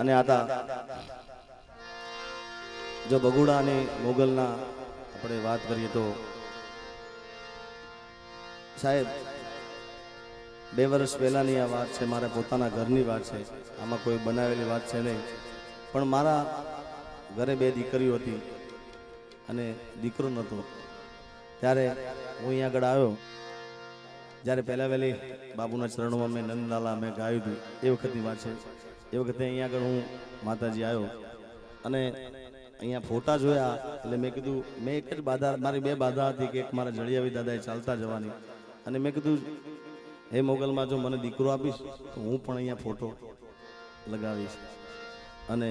અને આતા જો બગુડા અને મોગલના આપણે વાત કરીએ તો સાહેબ, બે વર્ષ પહેલાંની આ વાત છે, મારા પોતાના ઘરની વાત છે, આમાં કોઈ બનાવેલી વાત છે નહીં. પણ મારા ઘરે બે દીકરીઓ હતી અને દીકરો નહોતો. ત્યારે હું અહીંયા આગળ આવ્યો. જ્યારે પહેલાં વહેલી બાબુના ચરણોમાં મેં નંદલાલા મેં ગાયું હતું, એ વખતની વાત છે. એ વખતે અહીંયા આગળ હું માતાજી આવ્યો. અને અહીંયા ફોટા જોયા, એટલે મેં કીધું, મેં એક જ બાધા, મારી બે બાધા હતી કે એક મારા જળિયાવી દાદાએ ચાલતા જવાની. અને મેં કીધું, હે મોગલમાં જો મને દીકરો આપીશ, તો હું પણ અહીંયા ફોટો લગાવીશ. અને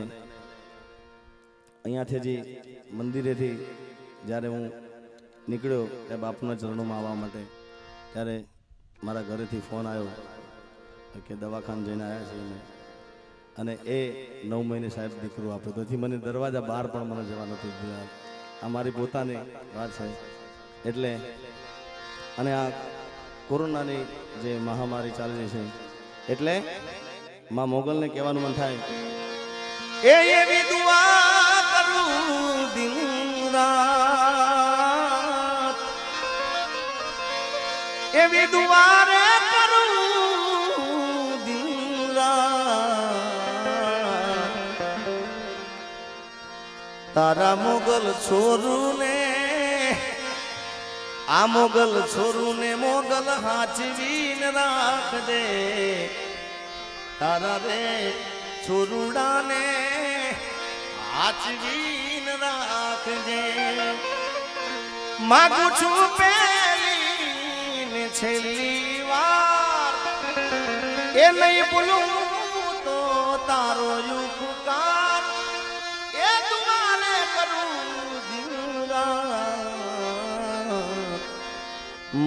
અહીંયાથી જે મંદિરેથી જ્યારે હું નીકળ્યો ત્યાં બાપુના ચરણોમાં આવવા માટે, ત્યારે મારા ઘરેથી ફોન આવ્યો કે દવાખાને જઈને આવ્યા અમે. અને એ નવ મહિને સાહેબ દીકરો આપ્યો તેથી મને દરવાજા બહાર પણ મને જવા નથી દીધા. આ મારી પોતાની વાત છે. એટલે અને આ કોરોનાની જે મહામારી ચાલી રહી છે, એટલે માં મોગલને કહેવાનું મન થાય, એ એવી દુઆ કરું દિન રાત. એવી દુઆ તારા મોગલ છોરુને, આ મોગલ છોરુને મોગલ હાચવીને રાખજે. તારા રે છોરુડાને હાચવીને રાખજે. માગું છું પેલી છેલ્લી વાર. એ નહીં ભૂલું તો તારો યુપકાર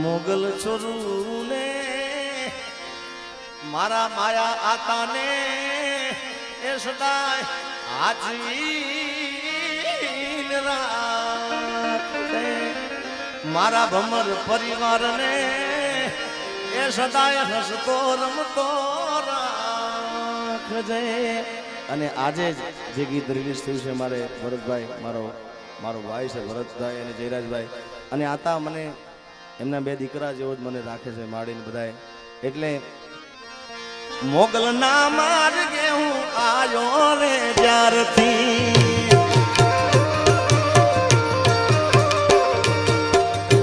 મોગલ છોરુને, મારા માયા આતાને એ સદાય હાજી મારા ભમર પરિવારને એ સદાય હસતો, રમતો રાખજે. અને આજે જે ગીત રિલીઝ થયું છે મારે ભરતભાઈ, મારો મારો ભાઈ છે ભરતભાઈ અને જયરાજભાઈ. અને આતા મને એમના બે દીકરા જેવો જ મને રાખે છે માડીને બધાએ એટલે મોગલ ના માર્ગે હું આયો રે ત્યારથી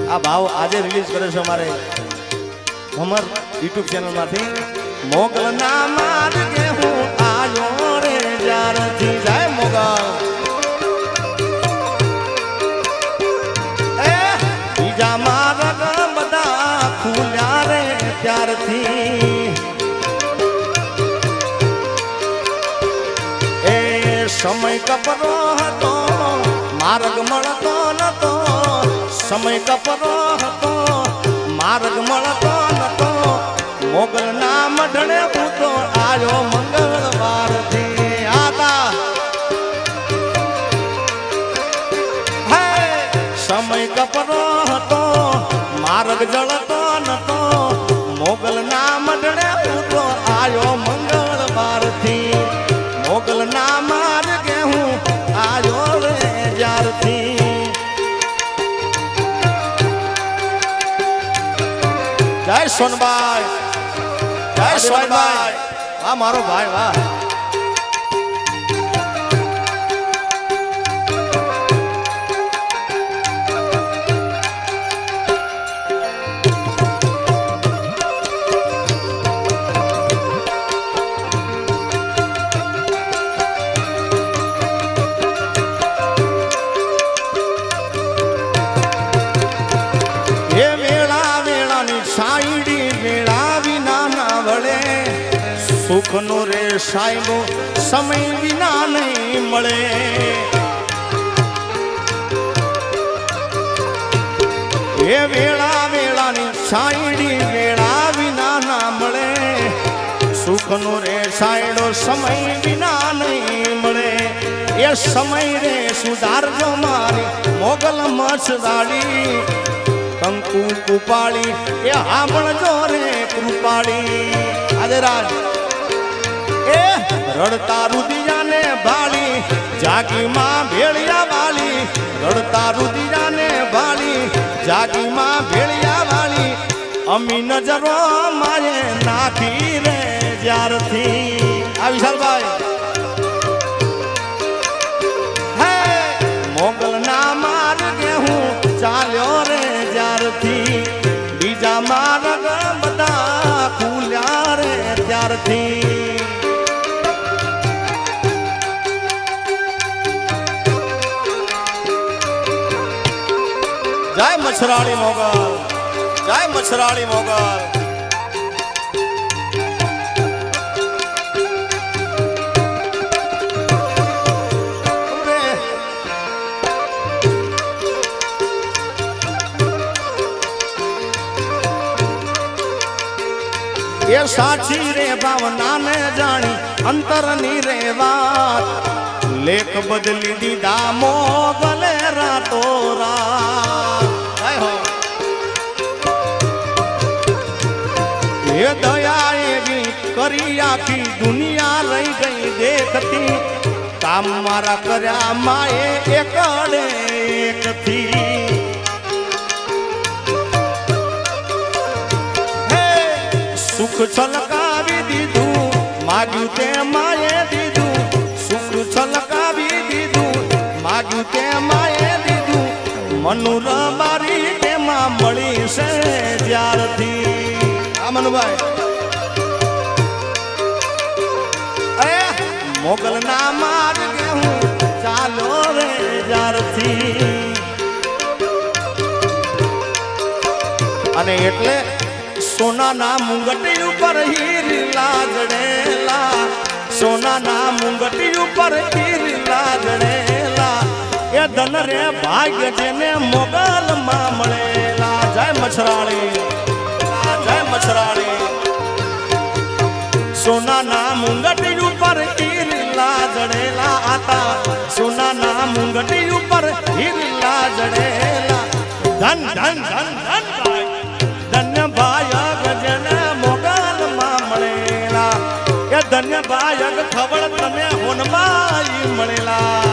આ ભાવ આજે રિલીઝ કરે છે અમારે અમર યુટ્યુબ ચેનલમાંથી મોગલ ના માર્ગે હું આયો રે જ્યારથી. જાય મોગલ. એ સમય કપરો હતો, માર્ગ મળતો નતો. સમય કપરો હતો, માર્ગ મળતો નતો. મોગલ ના મઢણે પૂતો આવ્યો મંગળવાર સમય કપરો હતો, માર્ગ જળતો જય સોનબાઈ જય સોનબાઈ વાહ મારો ભાઈ વાહ સુખનો રે સાહેબો સમય વિના નહીં મળે. એ વેળા વેળાની સાઈડી વેળા વિના ના મળે. સુખનો રે સાયડો, સમય વિના નહીં મળે. એ સમય રે સુધારજો મારી મોગલ મસદાડી કંકુ કુપાળી, એ હાંભળજો રે કૃપાળી. આજે રાજ રડતા રુદિયા જાગીમાં ભેળિયા વાળી. રડતા રુદિયાને ભાળી, જાગીમાં ભેળિયા વાળી. અમી નજરો મારે નાખી રે જ્યારથી. આ વિશાલભાઈ. હે મોગલ ના માર્ગે હું ચાલ્યો રે જ્યારથી. બીજા માર્ગ બધા ખુલ્યા રે ત્યારથી. મછરાળી મોગલ. જય મછરાળી મોગલ. એ સાચી રે ભાવનાને જાણી અંતરની રે વાત. લેખ બદલી દીધા મોગલે રાતો રાત. એ દયા એવી કરી આખી દુનિયા રહી ગઈ દેખતી. કામ મારા કર્યા માએ એકડે એકથી હે, સુખ છલકાવી દીધું, માગ્યું તે માએ દીધું. સુખ છલકાવી દીધું, માગ્યું તે માએ દીધું. મનુર મારી તેમાં મળી છે જ્યારથી. આ મનુભાઈ મોગલ ના માર્ગે હું ચાલો રે જ્યારથી. અને એટલે સોનાના મુંગટી ઉપર હીરલા જડેલા સોનાના મુંગટી ઉપર હીર જડેલા એ ધન રે ભાગ્ય જેને મોગલ માં મળેલા. જય મછરાળી. જય મછરાળી સોનાના મુંગટી ઉપર હીરલા જડેલા આતા. સોનાના મુંગટી ઉપર હીરલા જડેલા. ધન ધન ધન ધન ધન્ય ભાયગ જેને મોગલ માં મળેલા. એ ધન્ય ભાયગ ખબર તમે મળેલા.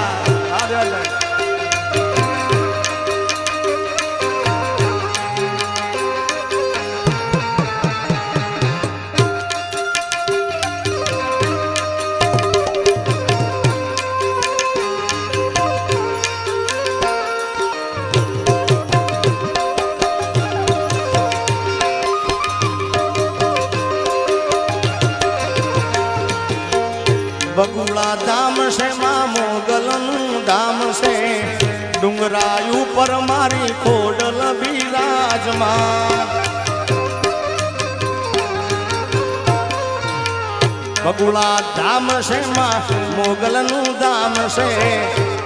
ડુંગરા ઉપર મારી ખોડલ બિરાજમાં બગુલા ધામ છે માં, મોગલનું ધામ છે.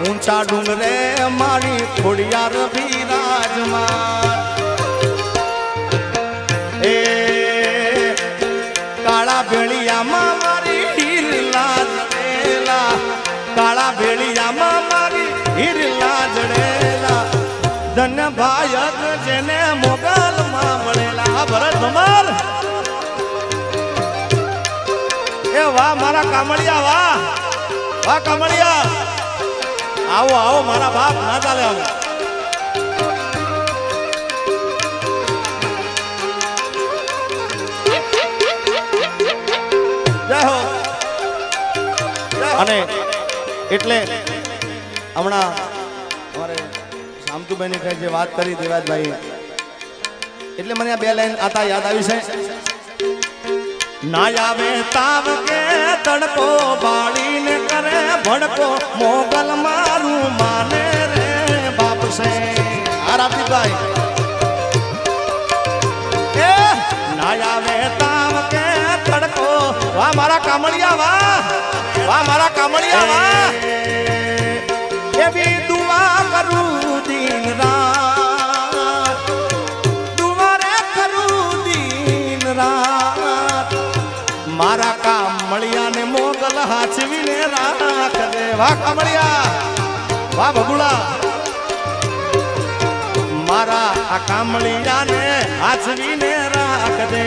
ઊંચા ડુંગરે મારી ખોડિયાર બિરાજમાં એ કાળા ભેળિયામાં મારી હીરલા કાળા ભેળિયામાં ભાયગ જેને મોગલમાં મળેલા ભરત ભમાર એ વાહ, મારા કામળિયા, વાહ. વાહ, કામળિયા. આવો આવો, મારા બાપ, ના ચાલે આવો અને એટલે હમણાં શામતુભાઈની કઈ જે વાત કરી દેવાજભાઈ. એટલે મને આ બે લાઈન આતા યાદ આવી છે. ના આવે તાવ કે તડકો બાળીને કરે ભડકો મોગલ મારું માને રે બાપ છે. આ રાતીભાઈ એ ના આવે તાવ કે તડકો વાહ મારા કામળિયા વાહ વાહ મારા કામળિયા વાહ એ દુઆ વાહ કામળિયા વાહ ભગુડા. મારા આ કામળિયાને હાજવીને રાખ દે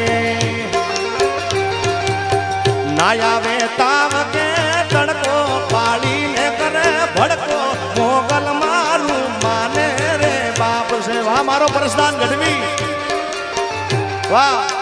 ના આવે તાવ કે તડકો પાડીને કરે ભડકો. મોગલ મારું માને રે બાપ છે. વાહ, મારો પરસદાન ગઢવી. વાહ.